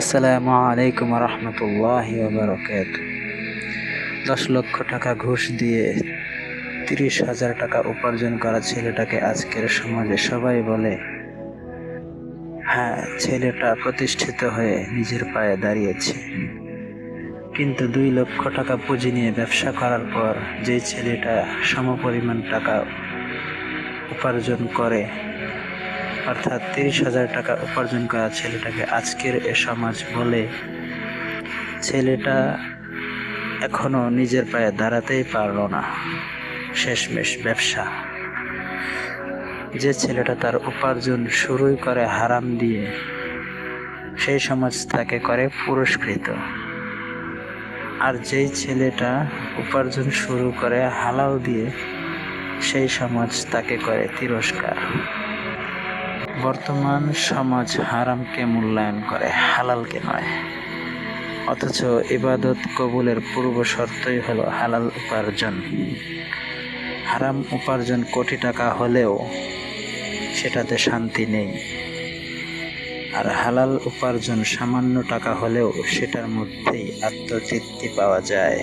আসসালামু আলাইকুম রহমতুল্লাহ বারকাত দশ লক্ষ টাকা ঘুষ দিয়ে তিরিশ হাজার টাকা উপার্জন করা ছেলেটাকে আজকের সমাজে সবাই বলে হ্যাঁ ছেলেটা প্রতিষ্ঠিত হয়ে নিজের পায়ে দাঁড়িয়েছে। কিন্তু দুই লক্ষ টাকা পুঁজি নিয়ে ব্যবসা করার পর যে ছেলেটা সমপরিমাণ টাকা উপার্জন করে অর্থাৎ তিরিশ হাজার টাকা উপার্জন করা ছেলেটাকে আজকের এ সমাজ বলে। ছেলেটা এখনও নিজের পায়ে দাঁড়াতেই পারল না। শেষমেশ ব্যবসা। যে ছেলেটা তার উপার্জন শুরুই করে হারাম দিয়ে, সেই সমাজ তাকে করে পুরস্কৃত। আর যেই ছেলেটা উপার্জন শুরু করে হালাল দিয়ে, সেই সমাজ তাকে করে তিরস্কার। বর্তমান সমাজ হারামকে মূল্যায়ন করে, হালালকে নয়। অথচ ইবাদত কবুলের পূর্ব শর্তই হলো হালাল উপার্জন। হারাম উপার্জন কোটি টাকা হলেও সেটাতে শান্তি নেই। আর হালাল উপার্জন সামান্য টাকা হলেও সেটার মধ্যেই আত্মতৃপ্তি পাওয়া যায়।